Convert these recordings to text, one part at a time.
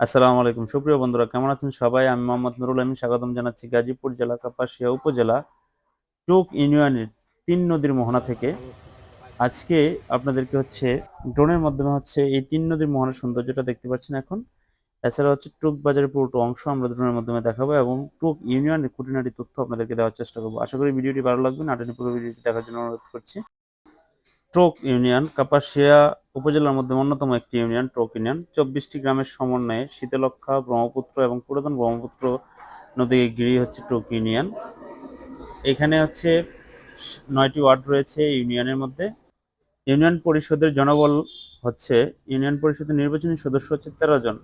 আসসালামু আলাইকুম। সুপ্রিয় বন্ধুরা, কেমন আছেন সবাই? আমি মোহাম্মদ নুরুল আমিন। স্বাগতম জানাচ্ছি গাজীপুর জেলা, কাপাসিয়া উপজেলা, টুক ইউনিয়নের তিন নদীর মোহনা থেকে। আজকে আপনাদেরকে হচ্ছে ড্রোনের মাধ্যমে হচ্ছে এই তিন নদীর মোহনার সৌন্দর্যটা দেখতে পাচ্ছেন এখন। এছাড়া হচ্ছে টুক বাজারের পুরোটা অংশ আমরা ড্রোনের মাধ্যমে দেখাবো এবং টুক ইউনিয়নের খুঁটিনাটি তথ্য আপনাদেরকে দেওয়ার চেষ্টা করব। আশা করি ভিডিওটি ভালো লাগবে। নাটনি পুরো ভিডিওটি দেখার জন্য অনুরোধ করছি। ট্রোক ইউনিয়ন, কাপাসিয়া উপজেলার মধ্যে অন্যতম একটি ইউনিয়ন ট্রোক ইউনিয়ন। চব্বিশটি গ্রামের সমন্বয়ে শীতলক্ষা ব্রহ্মপুত্র এবং পুরাতন ব্রহ্মপুত্র নদীকে ঘিরে হচ্ছে ট্রোক ইউনিয়ন। এখানে হচ্ছে নয়টি ওয়ার্ড রয়েছে ইউনিয়নের মধ্যে। ইউনিয়ন পরিষদের জনবল হচ্ছে, ইউনিয়ন পরিষদের নির্বাচনী সদস্য হচ্ছে তেরো জন।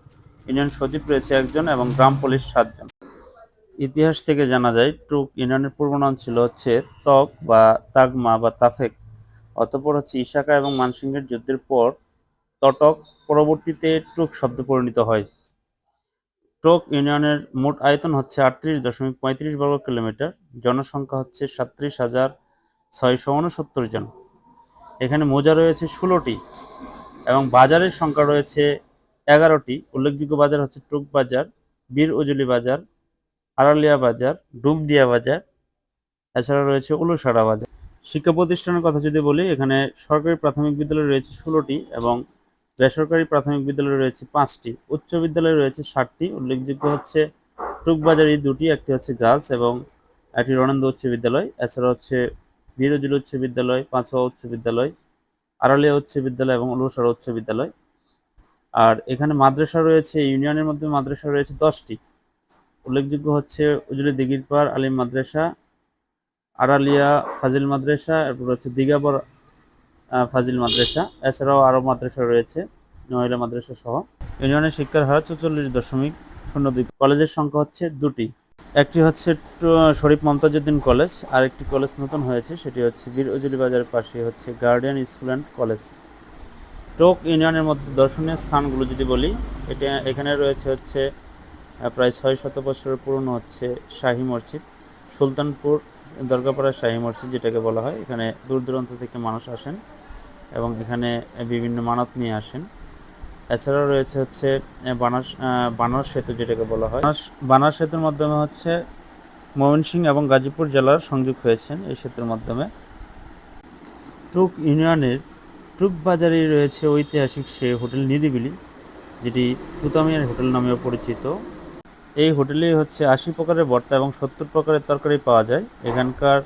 ইউনিয়ন সচিব রয়েছে একজন এবং গ্রাম পুলিশ সাতজন। ইতিহাস থেকে জানা যায়, টুক ইউনিয়নের পূর্ব নাম ছিল হচ্ছে তক বা তাগমা বা তাফেক। অতঃপর হচ্ছে ইশাকা এবং মানসিংহের যুদ্ধের পর তটক পরবর্তীতে টুক শব্দ পরিণত হয়। টুক ইউনিয়নের মোট আয়তন হচ্ছে আটত্রিশ দশমিক পঁয়ত্রিশ বর্গ কিলোমিটার, জনসংখ্যা হচ্ছে সাতত্রিশ হাজার ছয়শো উনসত্তর জন। এখানে মোজা রয়েছে ষোলোটি এবং বাজারের সংখ্যা রয়েছে এগারোটি। উল্লেখযোগ্য বাজার হচ্ছে টুক বাজার, বীর উজুলি বাজার, আড়ালিয়া বাজার, ডুমডিয়া বাজার, এছাড়া রয়েছে উলুসাড়া বাজার। শিক্ষা প্রতিষ্ঠানের কথা যদি বলি, এখানে সরকারি প্রাথমিক বিদ্যালয় রয়েছে ষোলোটি এবং বেসরকারি প্রাথমিক বিদ্যালয় রয়েছে পাঁচটি। উচ্চ বিদ্যালয় রয়েছে ষাটটি। উল্লেখযোগ্য হচ্ছে টুকবাজারি দুটি, একটি হচ্ছে গার্লস এবং একটি রণান্দ উচ্চ বিদ্যালয়। এছাড়া হচ্ছে বীরজিল উচ্চ বিদ্যালয়, পাঁচোয়া উচ্চ বিদ্যালয়, আড়ালিয়া উচ্চ বিদ্যালয় এবং উলুসাড়া উচ্চ বিদ্যালয়। আর এখানে মাদ্রাসা রয়েছে ইউনিয়নের মধ্যে মাদ্রাসা রয়েছে দশটি। উল্লেখযোগ্য হচ্ছে উজলি দিঘিরপাড় আলিম মাদ্রাসা আড়ালিয়া ফাজিল মাদ্রাসা, এরপর হচ্ছে দিঘাবর ফাজিল মাদ্রাসা। এছাড়াও আরও মাদ্রাসা রয়েছে মহিলা মাদ্রাসা সহ। ইউনিয়নের শিক্ষার হার চৌচল্লিশ দশমিক শূন্য দুই। কলেজের সংখ্যা হচ্ছে দুটি। একটি হচ্ছে শরীফ মমতাজউদ্দিন কলেজ আর একটি কলেজ নতুন হয়েছে, সেটি হচ্ছে বীর উজলি বাজারের পাশে হচ্ছে গার্ডিয়ান স্কুল অ্যান্ড কলেজ। টোক ইউনিয়নের মধ্যে দর্শনীয় স্থানগুলো যদি বলি, এটা, এখানে রয়েছে হচ্ছে প্রায় ছয় শত বছরের পুরনো হচ্ছে শাহী মসজিদ, সুলতানপুর দরগাপাড়া শাহী মসজিদ যেটাকে বলা হয় এখানে দূর দূরান্ত থেকে মানুষ আসেন এবং এখানে বিভিন্ন মানত নিয়ে আসেন। এছাড়াও রয়েছে হচ্ছে বানাস আহ, সেতু যেটাকে বলা হয়। বানার সেতুর মাধ্যমে হচ্ছে ময়মনসিংহ এবং গাজীপুর জেলার সংযোগ হয়েছেন এই সেতুর মাধ্যমে। টুক ইউনিয়নের টুক বাজারে রয়েছে ঐতিহাসিক সে হোটেল নিরিবিলি যেটি পুতামিয়ার হোটেল নামেও পরিচিত। এই হোটেলে হচ্ছে আশি প্রকারের ভর্তা এবং সত্তর প্রকারের তরকারি পাওয়া যায়। এখানকার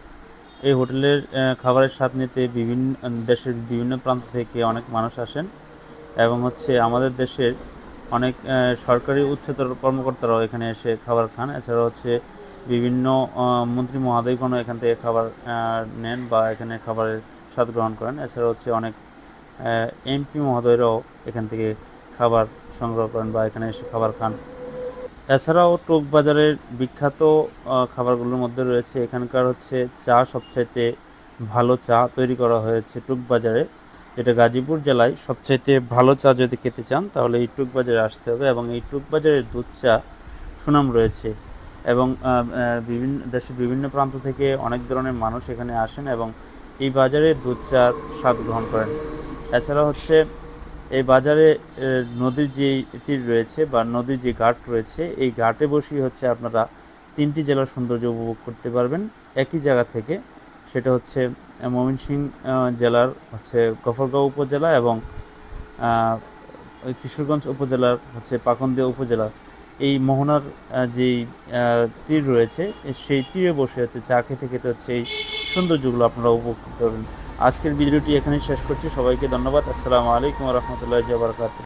এই হোটেলের খাবারের স্বাদ নিতে বিভিন্ন দেশের বিভিন্ন প্রান্ত থেকে অনেক মানুষ আসেন এবং হচ্ছে আমাদের দেশের অনেক সরকারি উচ্চতর কর্মকর্তারাও এখানে এসে খাবার খান। এছাড়া হচ্ছে বিভিন্ন মন্ত্রী মহোদয়গণও এখান থেকে খাবার নেন বা এখানে খাবারের স্বাদ গ্রহণ করেন। এছাড়া হচ্ছে অনেক এমপি মহোদয়রাও এখান থেকে খাবার সংগ্রহ করেন বা এখানে এসে খাবার খান। এছাড়াও টোক বাজারের বিখ্যাত খাবারগুলোর মধ্যে রয়েছে এখানকার হচ্ছে চা সবচাইতে ভালো চা তৈরি করা হয়েছে টুক বাজারে যেটা গাজীপুর জেলায় সবচাইতে ভালো চা যদি খেতে চান তাহলে এই টুক বাজারে আসতে হবে এবং এই টুক বাজারের দুধ চা সুনাম রয়েছে এবং বিভিন্ন দেশের বিভিন্ন প্রান্ত থেকে অনেক ধরনের মানুষ এখানে আসেন এবং এই বাজারে দুধ চার স্বাদ গ্রহণ করেন। এছাড়া হচ্ছে এই বাজারে নদীর যে তীর রয়েছে বা নদীর যে ঘাট রয়েছে এই ঘাটে বসেই হচ্ছে আপনারা তিনটি জেলার সৌন্দর্য উপভোগ করতে পারবেন। একই জায়গা থেকে সেটা হচ্ছে আহ, ময়মনসিংহ জেলার হচ্ছে গফরগাঁও উপজেলা এবং কিশোরগঞ্জ উপজেলার হচ্ছে পাকন্দিয়া উপজেলা। এই মোহনার যেই তীর রয়েছে সেই তীরে বসে হচ্ছে চা খেতে খেতে হচ্ছে এই সৌন্দর্যগুলো আপনারা উপভোগ করতে পারবেন। আজকের ভিডিওটি এখানেই শেষ করছি। সবাইকে ধন্যবাদ। আসসালামু আলাইকুম রহমতুল্লাহ বারকাত